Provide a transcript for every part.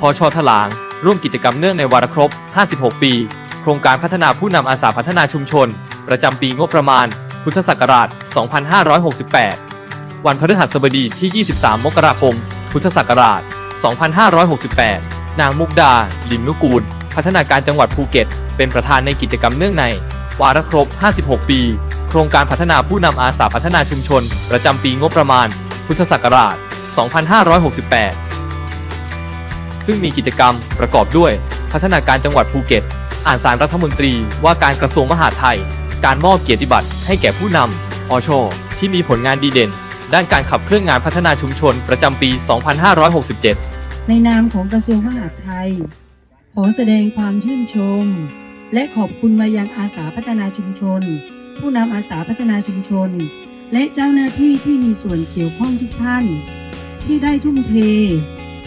พอชอถลาง ร่วมกิจกรรมเนื่องในวาระครบ 56 ปี โครงการพัฒนาผู้นำอาสาพัฒนาชุมชน ประจำปีงบประมาณ พุทธศักราช 2568 วันพฤหัสบดีที่ 23 มกราคม พุทธศักราช 2568 นางมุกดา ลิมนุกูล พัฒนาการจังหวัดภูเก็ต เป็นประธานในกิจกรรมเนื่องใน วาระครบ 56 ปี โครงการพัฒนาผู้นำอาสาพัฒนาชุมชน ประจำปีงบประมาณ พุทธศักราช 2568 ซึ่งมีกิจกรรมประกอบด้วย พัฒนาการจังหวัดภูเก็ต อ่านสารรัฐมนตรีว่าการกระทรวงมหาดไทย การมอบเกียรติบัตรให้แก่ผู้นำอชที่มีผลงานดีเด่น ด้านการขับเคลื่อนงานพัฒนาชุมชนประจำปี 2567 ในนามของกระทรวงมหาดไทย ขอแสดงความชื่นชม และขอบคุณมายังอาสาพัฒนาชุมชน ผู้นำอาสาพัฒนาชุมชน และเจ้าหน้าที่ที่มีส่วนเกี่ยวข้องทุกท่าน ที่ได้ทุ่มเท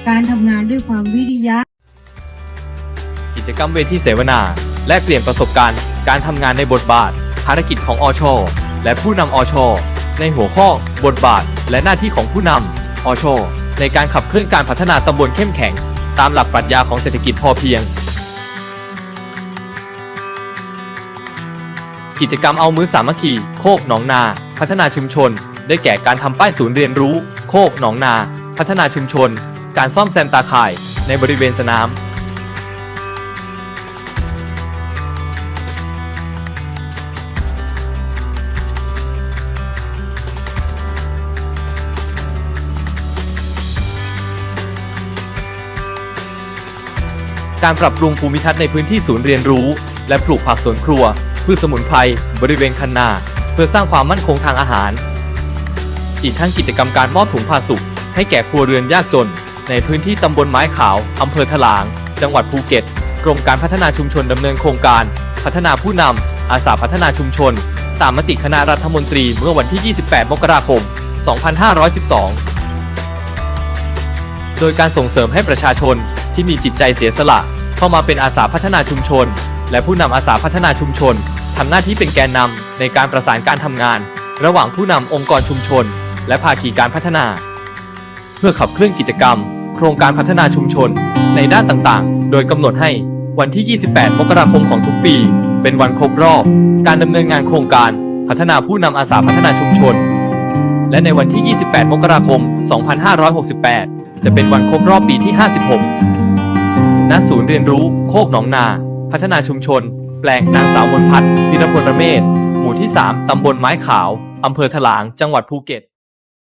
การทำงานด้วยความวิริยะ กิจกรรมเวทีเสวนา และเปลี่ยนประสบการณ์ การทำงานในบทบาท ภารกิจของอชและผู้นำอชในหัวข้อ บทบาท และหน้าที่ของผู้นำอชในการขับเคลื่อนการพัฒนาตำบลเข้มแข็ง ตามหลักปรัชญาของเศรษฐกิจพอเพียง กิจกรรมเอามือสามัคคี โคกหนองนา พัฒนาชุมชน ได้แก่การทำป้ายศูนย์เรียนรู้ โคกหนองนา พัฒนาชุมชน การซ่อมแซมตาข่าย ในบริเวณสนาม การปรับปรุงภูมิทัศน์ในพื้นที่ศูนย์เรียนรู้ และปลูกผักสวนครัว พืชสมุนไพรบริเวณคันนา เพื่อสร้างความมั่นคงทางอาหาร อีกทั้งกิจกรรมการมอบถุงผ้าสุกให้แก่ครัวเรือนยากจน ในพื้นที่ตำบลไม้ขาวอำเภอถลาง จังหวัดภูเก็ต กรมการพัฒนาชุมชนดำเนินโครงการ พัฒนาผู้นำอาสาพัฒนาชุมชน ตามมติคณะรัฐมนตรีเมื่อวันที่ 28 มกราคม 2512 โดยการส่งเสริมให้ประชาชน ที่มีจิตใจเสียสละ เข้ามาเป็นอาสาพัฒนาชุมชน และผู้นำอาสาพัฒนาชุมชนทำหน้าที่เป็นแกนนำในการประสานการทำงาน ระหว่างผู้นำองค์กรชุมชน และภาคีการพัฒนา เพื่อขับเคลื่อนกิจกรรม โครงการพัฒนาชุมชน ในด้านต่างๆ โดยกำหนดให้วันที่ 28 มกราคมของทุกปี เป็นวันครบรอบ การดำเนินงานโครงการพัฒนาผู้นำอาสาพัฒนาชุมชน และในวันที่ 28 มกราคม 2568 จะเป็นวันครบรอบปีที่ 56 ณศูนย์เรียนรู้โคกหนองนา พัฒนาชุมชน แปลงนางสาวมนพัฒน์ธีรพลระเมศ หมู่ที่ 3 ตำบลไม้ขาว อำเภอถลาง จังหวัดภูเก็ต